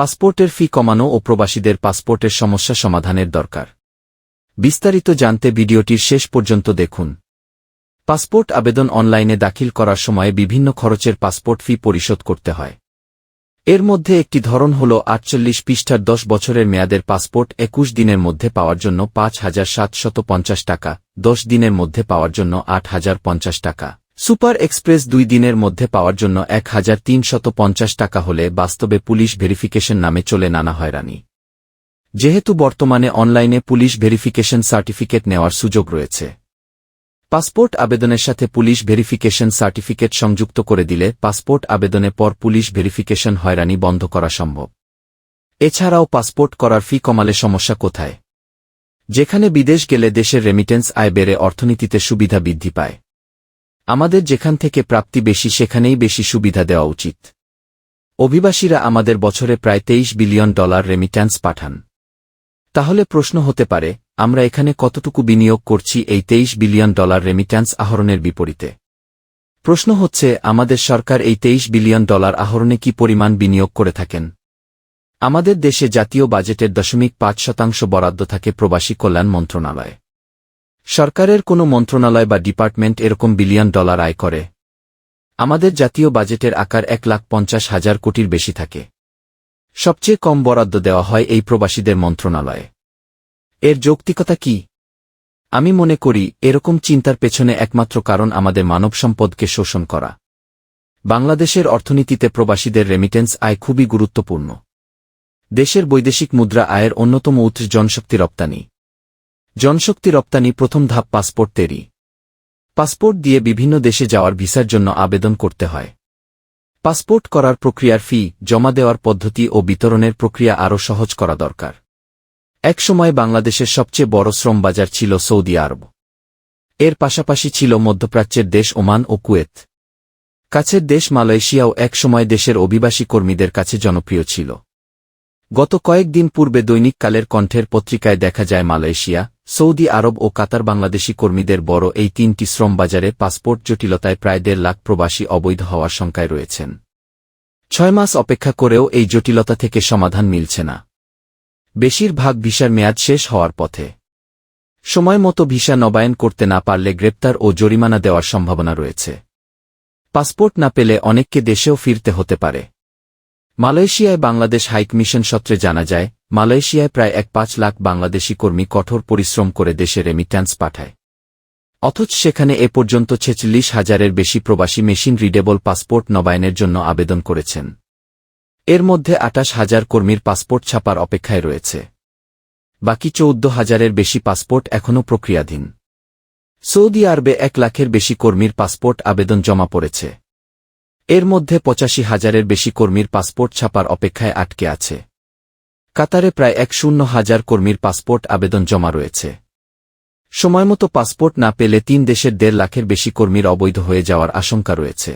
পাসপোর্টের ফি কমানো ও প্রবাসীদের পাসপোর্টের সমস্যা সমাধানের দরকার। বিস্তারিত জানতে ভিডিওটির শেষ পর্যন্ত দেখুন। পাসপোর্ট আবেদন অনলাইনে দাখিল করার সময় বিভিন্ন খরচের পাসপোর্ট ফি পরিশোধ করতে হয়। এর মধ্যে একটি ধরন হল আটচল্লিশ পৃষ্ঠার দশ বছরের মেয়াদের পাসপোর্ট একুশ দিনের মধ্যে পাওয়ার জন্য পাঁচ হাজার সাতশত পঞ্চাশ টাকা, দশ দিনের মধ্যে পাওয়ার জন্য আট হাজার পঞ্চাশ টাকা। সুপার এক্সপ্রেস দুই দিনের মধ্যে পাওয়ার জন্য এক হাজার তিনশত পঞ্চাশ টাকা হলে বাস্তবে পুলিশ ভেরিফিকেশন নামে চলে নানা হয়রানি। যেহেতু বর্তমানে অনলাইনে পুলিশ ভেরিফিকেশন সার্টিফিকেট নেওয়ার সুযোগ রয়েছে। পাসপোর্ট আবেদনের সাথে পুলিশ ভেরিফিকেশন সার্টিফিকেট সংযুক্ত করে দিলে পাসপোর্ট আবেদনের পর পুলিশ ভেরিফিকেশন হয়রানি বন্ধ করা সম্ভব। এছাড়াও পাসপোর্ট করার ফি কমালে সমস্যা কোথায়? যেখানে বিদেশ গেলে দেশের রেমিটেন্স আয় বেড়ে অর্থনীতিতে সুবিধা বৃদ্ধি পায়। আমাদের যেখান থেকে প্রাপ্তি বেশি, সেখানেই বেশি সুবিধা দেওয়া উচিত। অভিবাসীরা আমাদের বছরে প্রায় তেইশ বিলিয়ন ডলার রেমিট্যান্স পাঠান। তাহলে প্রশ্ন হতে পারে, আমরা এখানে কতটুকু বিনিয়োগ করছি এই তেইশ বিলিয়ন ডলার রেমিট্যান্স আহরণের বিপরীতে? প্রশ্ন হচ্ছে, আমাদের সরকার এই তেইশ বিলিয়ন ডলার আহরণে কি পরিমাণ বিনিয়োগ করে থাকেন? আমাদের দেশে জাতীয় বাজেটের দশমিক পাঁচ শতাংশ বরাদ্দ থাকে প্রবাসী কল্যাণ মন্ত্রণালয়ে। সরকারের কোনো মন্ত্রণালয় বা ডিপার্টমেন্ট এরকম বিলিয়ন ডলার আয় করে। আমাদের জাতীয় বাজেটের আকার এক লাখ পঞ্চাশ হাজার কোটির বেশি থাকে। সবচেয়ে কম বরাদ্দ দেওয়া হয় এই প্রবাসীদের মন্ত্রণালয়ে। এর যৌক্তিকতা কি? আমি মনে করি, এরকম চিন্তার পেছনে একমাত্র কারণ আমাদের মানব সম্পদকে শোষণ করা। বাংলাদেশের অর্থনীতিতে প্রবাসীদের রেমিটেন্স আয় খুবই গুরুত্বপূর্ণ। দেশের বৈদেশিক মুদ্রা আয়ের অন্যতম উৎস জনশক্তি রপ্তানি। জনশক্তি রপ্তানি প্রথম ধাপ পাসপোর্ট তেরি। পাসপোর্ট দিয়ে বিভিন্ন দেশে যাওয়ার ভিসার জন্য আবেদন করতে হয়। পাসপোর্ট করার প্রক্রিয়ার ফি, জমা দেওয়ার পদ্ধতি ও বিতরণের প্রক্রিয়া আরও সহজ করা দরকার। এক সময় বাংলাদেশের সবচেয়ে বড় শ্রম বাজার ছিল সৌদি আরব। এর পাশাপাশি ছিল মধ্যপ্রাচ্যের দেশ ওমান ও কুয়েত। কাছের দেশ মালয়েশিয়াও এক সময় দেশের অভিবাসী কর্মীদের কাছে জনপ্রিয় ছিল। গত কয়েকদিন পূর্বে দৈনিক কালের কণ্ঠের পত্রিকায় দেখা যায় মালয়েশিয়া, সৌদি আরব ও কাতার বাংলাদেশি কর্মীদের বড় এই তিনটি শ্রম বাজারে পাসপোর্ট জটিলতায় প্রায় দেড় লাখ প্রবাসী অবৈধ হওয়ার শঙ্কায় রয়েছেন। ছয় মাস অপেক্ষা করেও এই জটিলতা থেকে সমাধান মিলছে না। বেশিরভাগ ভিসার মেয়াদ শেষ হওয়ার পথে। সময় মতো ভিসা নবায়ন করতে না পারলে গ্রেপ্তার ও জরিমানা দেওয়ার সম্ভাবনা রয়েছে। পাসপোর্ট না পেলে অনেককে দেশেও ফিরতে হতে পারে। মালয়েশিয়ায় বাংলাদেশ হাইকমিশন সত্রে জানা যায়, মালয়েশিয়ায় প্রায় এক পাঁচ লাখ বাংলাদেশি কর্মী কঠোর পরিশ্রম করে দেশে রেমিট্যান্স পাঠায়। অথচ সেখানে এ পর্যন্ত ছেচল্লিশ হাজারের বেশি প্রবাসী মেশিন রিডেবল পাসপোর্ট নবায়নের জন্য আবেদন করেছেন। এর মধ্যে আটাশ হাজার কর্মীর পাসপোর্ট ছাপার অপেক্ষায় রয়েছে। বাকি চৌদ্দ হাজারের বেশি পাসপোর্ট এখনও প্রক্রিয়াধীন। সৌদি আরবে এক লাখের বেশি কর্মীর পাসপোর্ট আবেদন জমা পড়েছে। এর মধ্যে পঁচাশি হাজারের বেশি কর্মীর পাসপোর্ট ছাপার অপেক্ষায় আটকে আছে। কাতারে প্রায় এক শূন্য হাজার কর্মীর পাসপোর্ট আবেদন জমা রয়েছে। সময়মতো পাসপোর্ট না পেলে তিন দেশের দেড় লাখের বেশি কর্মীর অবৈধ হয়ে যাওয়ার আশঙ্কা রয়েছে।